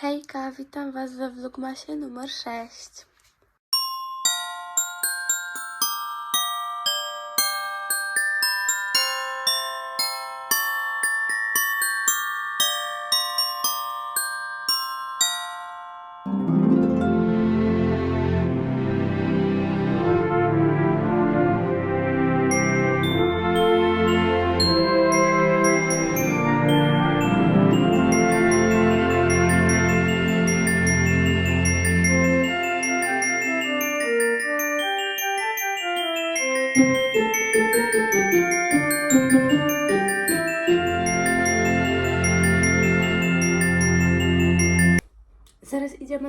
Hejka, witam Was we vlogmasie numer 6.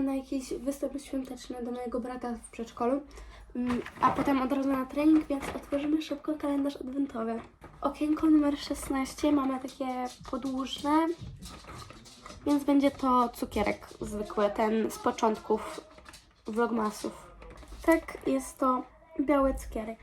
Na jakiś występ świąteczny do mojego brata w przedszkolu, Mm, a potem od razu na trening, więc otworzymy szybko kalendarz adwentowy. Okienko numer 16 mamy takie podłużne, więc będzie to cukierek zwykły, ten z początków vlogmasów. Tak, jest to biały cukierek.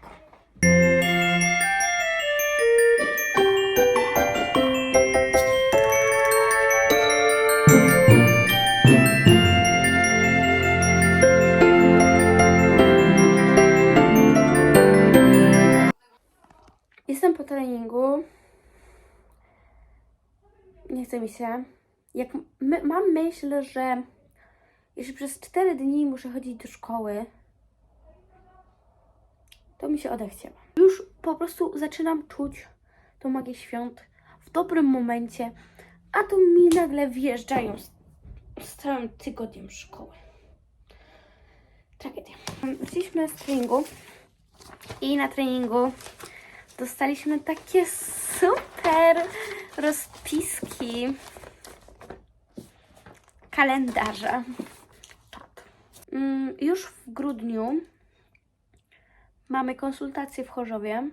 Jestem po treningu. Nie chce mi się. Jak my, mam myśl, że jeśli przez 4 dni muszę chodzić do szkoły, to mi się odechciała. Już po prostu zaczynam czuć tą magię świąt w dobrym momencie, a tu mi nagle wjeżdżają z, z całym tygodniem szkoły. Tragedia. Wróciliśmy z treningu i na treningu dostaliśmy takie super rozpiski kalendarza. Czad. Mm, Już w grudniu mamy konsultacje w Chorzowie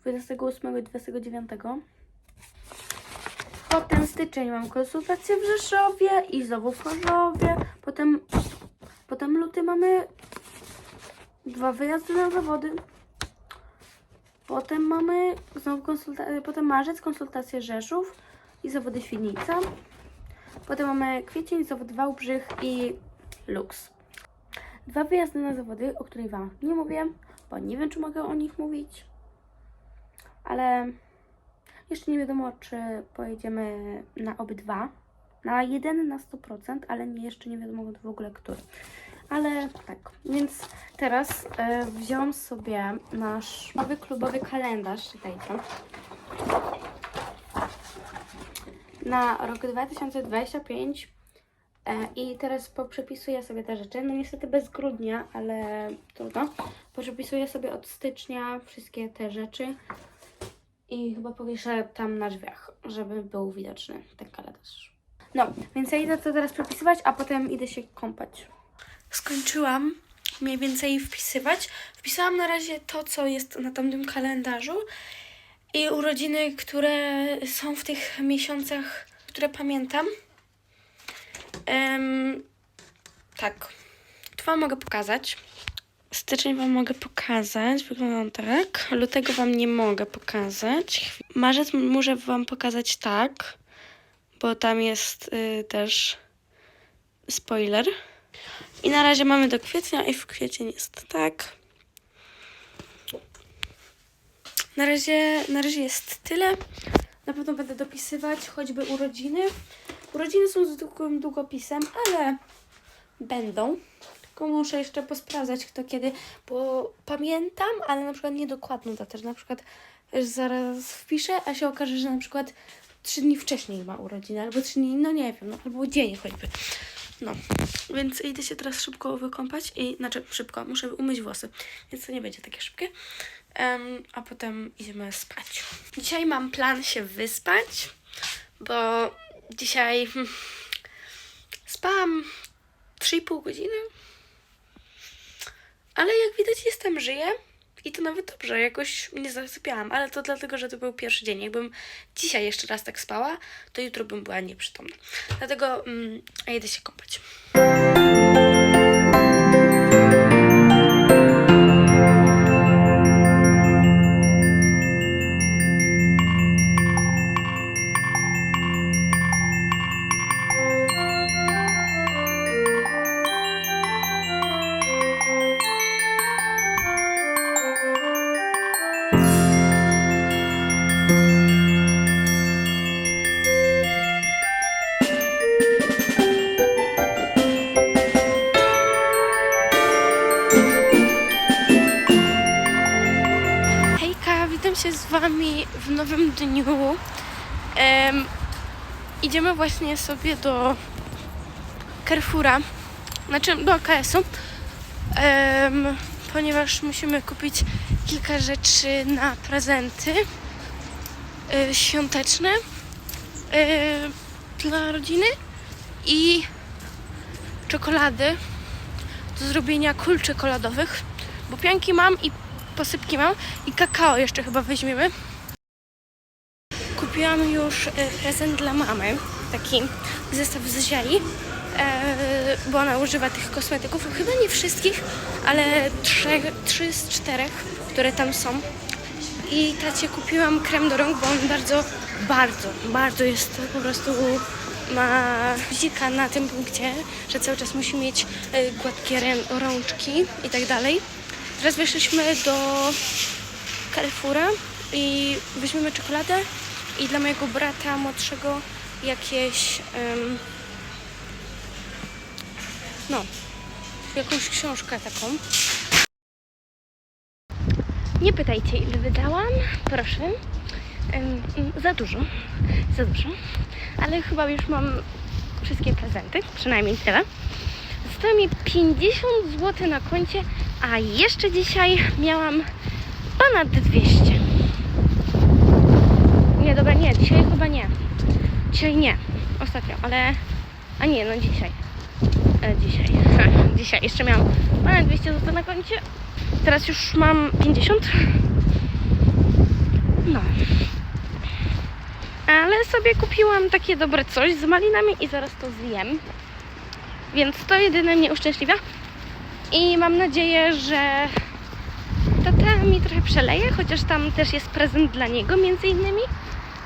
28 i 29. Potem styczeń mam konsultację w Rzeszowie i znowu w Chorzowie. Potem, potem luty mamy dwa wyjazdy na zawody. Potem mamy znowu konsulta- potem marzec, konsultacje Rzeszów i zawody Świdnica. Potem mamy kwiecień, zawód Wałbrzych i Lux. Dwa wyjazdy na zawody, o których Wam nie mówię, bo nie wiem, czy mogę o nich mówić. Ale jeszcze nie wiadomo, czy pojedziemy na obydwa. Na jeden na 100%, ale nie, jeszcze nie wiadomo w ogóle który. Ale tak, więc teraz e, wziąłam sobie nasz nowy klubowy kalendarz, czytajcie, na rok 2025 e, i teraz poprzepisuję sobie te rzeczy, no niestety bez grudnia, ale trudno. Poprzepisuję sobie od stycznia wszystkie te rzeczy i chyba powieszę tam na drzwiach, żeby był widoczny ten kalendarz. No, więc ja idę to teraz przepisywać, a potem idę się kąpać skończyłam mniej więcej wpisywać. Wpisałam na razie to, co jest na tamtym kalendarzu i urodziny, które są w tych miesiącach, które pamiętam. Em, tak, tu Wam mogę pokazać. Styczeń Wam mogę pokazać, wygląda tak. Lutego Wam nie mogę pokazać. Marzec muszę Wam pokazać tak, bo tam jest y, też spoiler. I na razie mamy do kwietnia i w kwiecień jest tak. Na razie, na razie jest tyle. Na pewno będę dopisywać choćby urodziny. Urodziny są zwykłym długopisem, ale będą. Tylko muszę jeszcze posprawdzać kto kiedy, bo pamiętam, ale na przykład niedokładną datę. Że na przykład zaraz wpiszę, a się okaże, że na przykład trzy dni wcześniej ma urodziny, albo trzy dni, no nie wiem, no, albo dzień choćby. No, więc idę się teraz szybko wykąpać i, znaczy szybko, muszę umyć włosy, więc to nie będzie takie szybkie. Em, a potem idziemy spać. Dzisiaj mam plan się wyspać, bo dzisiaj hmm, spałam 3,5 godziny, ale jak widać jestem, żyję. I to nawet dobrze, jakoś nie zasypiałam, ale to dlatego, że to był pierwszy dzień. Jakbym dzisiaj jeszcze raz tak spała, to jutro bym była nieprzytomna. Dlatego mm, ja idę się kąpać. Wami w nowym dniu. Em, idziemy właśnie sobie do Carrefoura, znaczy do AKS-u, em, ponieważ musimy kupić kilka rzeczy na prezenty e, świąteczne e, dla rodziny i czekolady do zrobienia kul czekoladowych, bo pianki mam i posypki mam i kakao jeszcze chyba weźmiemy. Kupiłam już e, prezent dla mamy, taki zestaw z zieli, e, bo ona używa tych kosmetyków, chyba nie wszystkich, ale trzech, trzy z czterech, które tam są. I tacie kupiłam krem do rąk, bo on bardzo, bardzo, bardzo jest po prostu ma bzika na tym punkcie, że cały czas musi mieć e, gładkie rączki i tak dalej. Teraz wyszliśmy do Carrefoura i weźmiemy czekoladę i dla mojego brata młodszego jakieś em, no jakąś książkę taką. Nie pytajcie ile wydałam, proszę. Mm, za dużo, za dużo, ale chyba już mam wszystkie prezenty, przynajmniej tyle. Zostało mi 50 zł na koncie, a jeszcze dzisiaj miałam ponad 200. Nie, dobra, nie, dzisiaj chyba nie. Dzisiaj nie, ostatnio, ale... A nie, no dzisiaj. E, dzisiaj, dzisiaj jeszcze miałam ponad 200 zł na koncie. Teraz już mam 50. No. Ale sobie kupiłam takie dobre coś z malinami i zaraz to zjem. Więc to jedyne mnie uszczęśliwia. I mam nadzieję, że tata mi trochę przeleje, chociaż tam też jest prezent dla niego między innymi.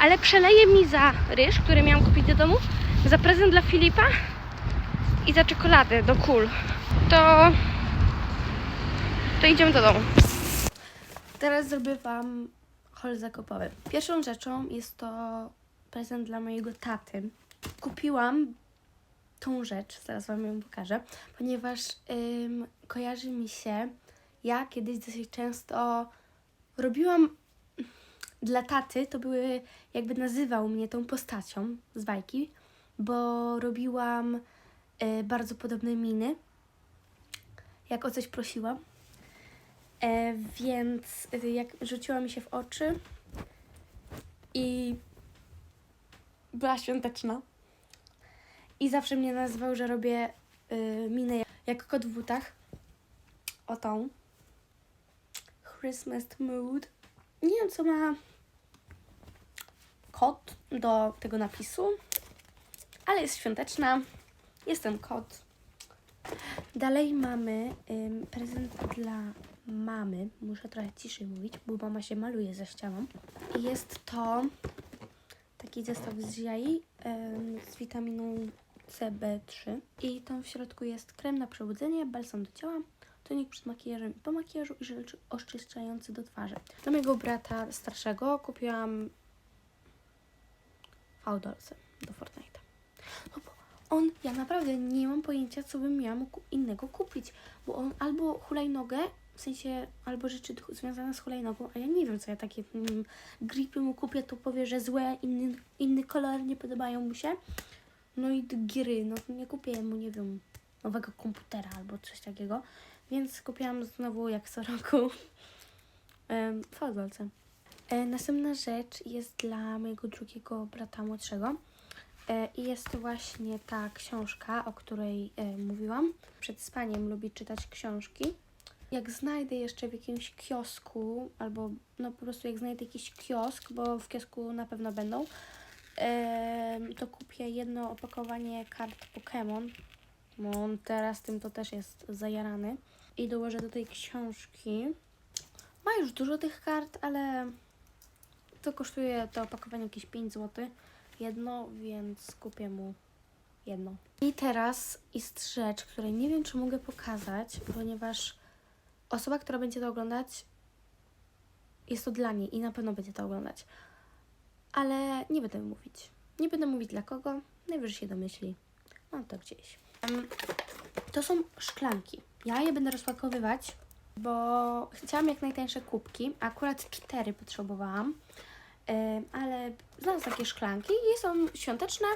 Ale przeleje mi za ryż, który miałam kupić do domu, za prezent dla Filipa i za czekoladę do kul. To, to idziemy do domu. Teraz zrobię Wam hol zakupowy. Pierwszą rzeczą jest to prezent dla mojego taty. Kupiłam tą rzecz, zaraz Wam ją pokażę, ponieważ ym, kojarzy mi się, ja kiedyś dosyć często robiłam dla taty, to były, jakby nazywał mnie tą postacią z bajki, bo robiłam y, bardzo podobne miny, jak o coś prosiłam. E, więc y, jak rzuciła mi się w oczy i była świąteczna. I zawsze mnie nazywał, że robię y, minę jak- kot w butach. O tą. Christmas mood. Nie wiem, co ma kot do tego napisu, ale jest świąteczna. Jestem kot. Dalej mamy ym, prezent dla mamy. Muszę trochę ciszej mówić, bo mama się maluje za ścianą. Jest to taki zestaw z jaj em, z witaminą CB3. I tam w środku jest krem na przebudzenie, balsam do ciała, tonik przed makijażem i po makijażu i żel oczyszczający do twarzy. Dla mojego brata starszego kupiłam Fałdolce do Fortnite'a. No bo on, ja naprawdę nie mam pojęcia, co bym miała ku- innego kupić, bo on albo hulajnogę, w sensie albo rzeczy związane z hulajnogą, a ja nie wiem, co ja takie mm, gripy mu kupię, to powie, że złe, inny, inny kolor, nie podobają mu się. No i gry, no nie kupię mu, nie wiem, nowego komputera albo coś takiego, więc kupiłam znowu, jak co roku, fałdolce. E, następna rzecz jest dla mojego drugiego brata młodszego. E, I jest to właśnie ta książka, o której e, mówiłam. Przed spaniem lubi czytać książki. Jak znajdę jeszcze w jakimś kiosku, albo no po prostu jak znajdę jakiś kiosk, bo w kiosku na pewno będą, to kupię jedno opakowanie kart Pokémon. Bo on teraz tym to też jest zajarany. I dołożę do tej książki. Ma już dużo tych kart, ale to kosztuje to opakowanie jakieś 5 zł jedno, więc kupię mu jedno. I teraz jest rzecz, której nie wiem, czy mogę pokazać, ponieważ osoba, która będzie to oglądać, jest to dla niej i na pewno będzie to oglądać. Ale nie będę mówić. Nie będę mówić dla kogo, najwyżej się domyśli. Mam to gdzieś. To są szklanki. Ja je będę rozpakowywać bo chciałam jak najtańsze kubki. Akurat cztery potrzebowałam, ale znalazłam takie szklanki i są świąteczne.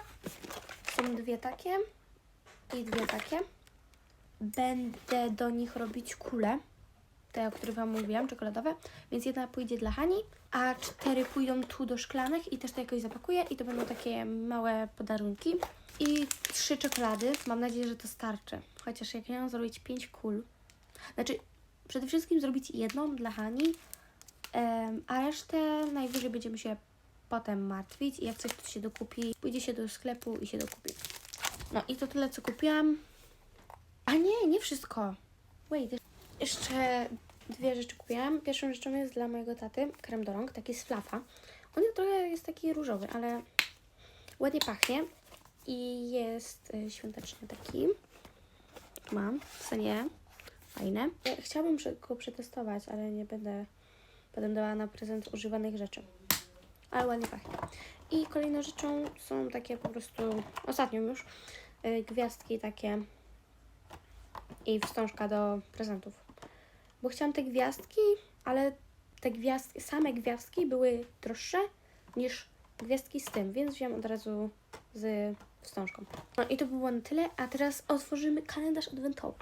Są dwie takie i dwie takie. Będę do nich robić kule, te, o których Wam mówiłam, czekoladowe, więc jedna pójdzie dla Hani, a cztery pójdą tu do szklanek i też to jakoś zapakuję i to będą takie małe podarunki. I trzy czekolady, mam nadzieję, że to starczy. Chociaż jak miałam zrobić pięć kul, znaczy przede wszystkim zrobić jedną dla Hani, a resztę najwyżej będziemy się potem martwić i jak coś tu się dokupi, pójdzie się do sklepu i się dokupi. No i to tyle, co kupiłam. A nie, nie wszystko. Wait, jeszcze dwie rzeczy kupiłam. Pierwszą rzeczą jest dla mojego taty krem do rąk, taki z flafa. On trochę jest taki różowy, ale ładnie pachnie i jest y, świąteczny taki. Mam w cenie. Fajne. Chciałabym go przetestować, ale nie będę potem dawała na prezent używanych rzeczy. Ale ładnie pachnie. I kolejną rzeczą są takie po prostu, ostatnią już, y, gwiazdki takie i wstążka do prezentów. Bo chciałam te gwiazdki, ale te gwiazdki, same gwiazdki były droższe niż gwiazdki z tym, więc wziąłem od razu z wstążką. No i to było na tyle, a teraz otworzymy kalendarz adwentowy.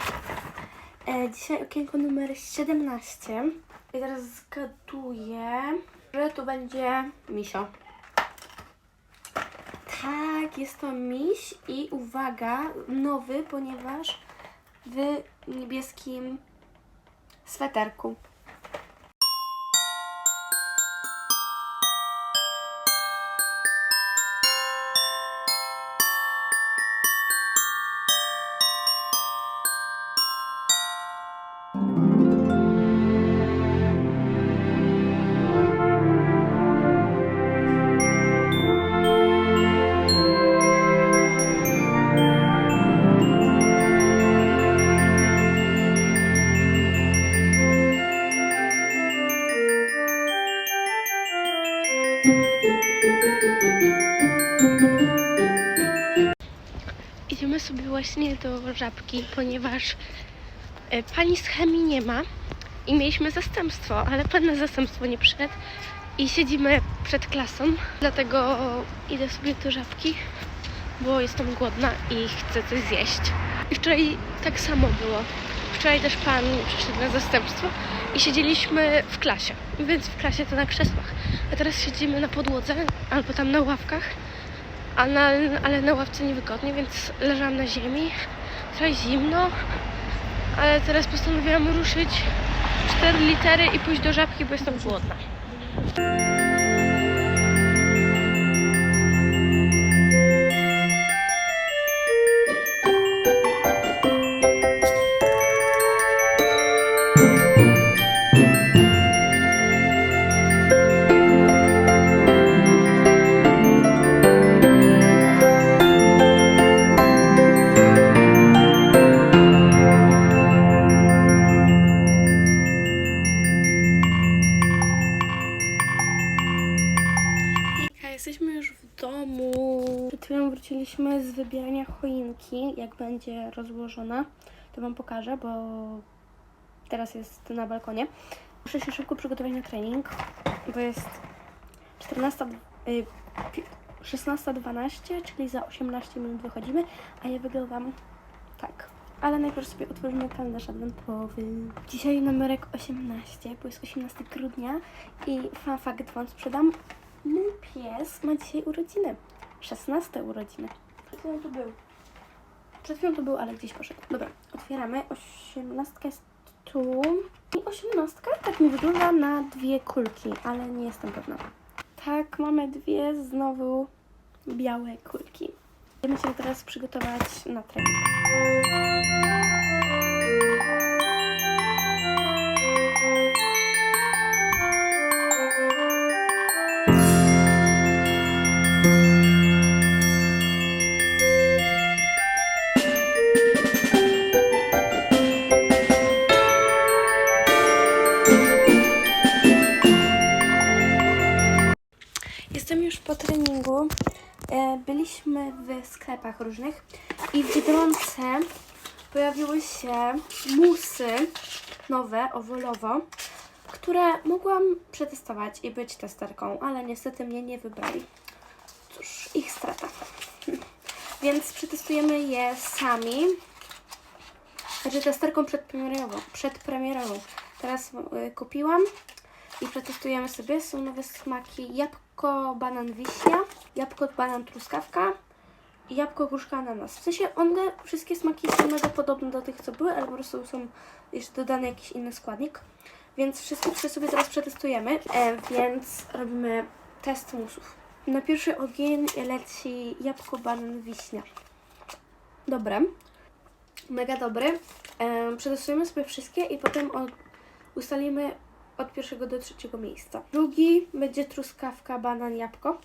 E, dzisiaj okienko numer 17 i teraz zgaduję, że tu będzie misio. Tak, jest to miś i uwaga, nowy, ponieważ w niebieskim sweterku. Właśnie do żabki, ponieważ e, pani z chemii nie ma i mieliśmy zastępstwo, ale pan na zastępstwo nie przyszedł i siedzimy przed klasą, dlatego idę sobie do żabki, bo jestem głodna i chcę coś zjeść. I wczoraj tak samo było. Wczoraj też pan przyszedł na zastępstwo i siedzieliśmy w klasie, więc w klasie to na krzesłach, a teraz siedzimy na podłodze albo tam na ławkach a na, ale na ławce niewygodnie, więc leżałam na ziemi. Trochę zimno, ale teraz postanowiłam ruszyć 4 litery i pójść do żabki, bo jestem głodna. Domu. Przed chwilą wróciliśmy z wybierania choinki. Jak będzie rozłożona, to Wam pokażę, bo teraz jest na balkonie. Muszę się szybko przygotować na trening, bo jest 14, y, pi- 16.12, czyli za 18 minut wychodzimy, a ja wyglądam tak. Ale najpierw sobie otworzymy kalendarz adwentowy. Dzisiaj numerek 18, bo jest 18 grudnia i fun fact Wam sprzedam. Mój pies ma dzisiaj urodziny. 16 urodziny. Przed chwilą tu był. Przed chwilą tu był, ale gdzieś poszedł. Dobra, otwieramy. 18 jest tu. I 18 tak mi wygląda na dwie kulki, ale nie jestem pewna. Tak, mamy dwie znowu białe kulki. Będziemy się teraz przygotować na trening. Byliśmy w sklepach różnych i w Biedronce pojawiły się musy nowe, owolowo, które mogłam przetestować i być testerką, ale niestety mnie nie wybrali. Cóż, ich strata. Więc przetestujemy je sami. Znaczy testerką przedpremierową. przedpremierową. Teraz y, kupiłam i przetestujemy sobie. Są nowe smaki jabłko, banan, wiśnia, jabłko, banan, truskawka i jabłko, gruszka, ananas. W sensie one, wszystkie smaki są mega podobne do tych, co były, ale po prostu są jeszcze dodany jakiś inny składnik. Więc wszystkie trzy sobie teraz przetestujemy, e, więc robimy test musów. Na pierwszy ogień leci jabłko, banan, wiśnia. Dobre. Mega dobry. E, przetestujemy sobie wszystkie i potem od, ustalimy od pierwszego do trzeciego miejsca. Drugi będzie truskawka, banan, jabłko.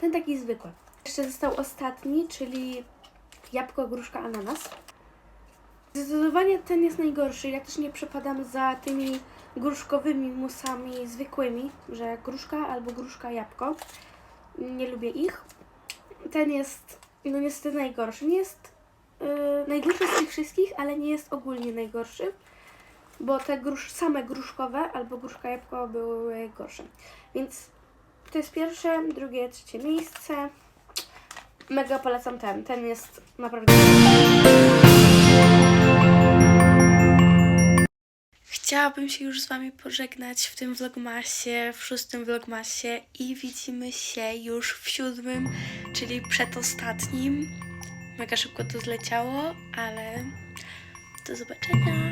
Ten taki zwykły. Jeszcze został ostatni, czyli jabłko, gruszka, ananas. Zdecydowanie ten jest najgorszy. Ja też nie przepadam za tymi gruszkowymi musami zwykłymi, że gruszka albo gruszka jabłko. Nie lubię ich. Ten jest no niestety najgorszy. Nie jest yy, najgorszy z tych wszystkich, ale nie jest ogólnie najgorszy, bo te grusz, same gruszkowe albo gruszka jabłko były gorsze. Więc to jest pierwsze, drugie, trzecie miejsce. Mega polecam ten. Ten jest naprawdę. Chciałabym się już z Wami pożegnać w tym vlogmasie, w szóstym vlogmasie i widzimy się już w siódmym, czyli przedostatnim. Mega szybko to zleciało, ale do zobaczenia.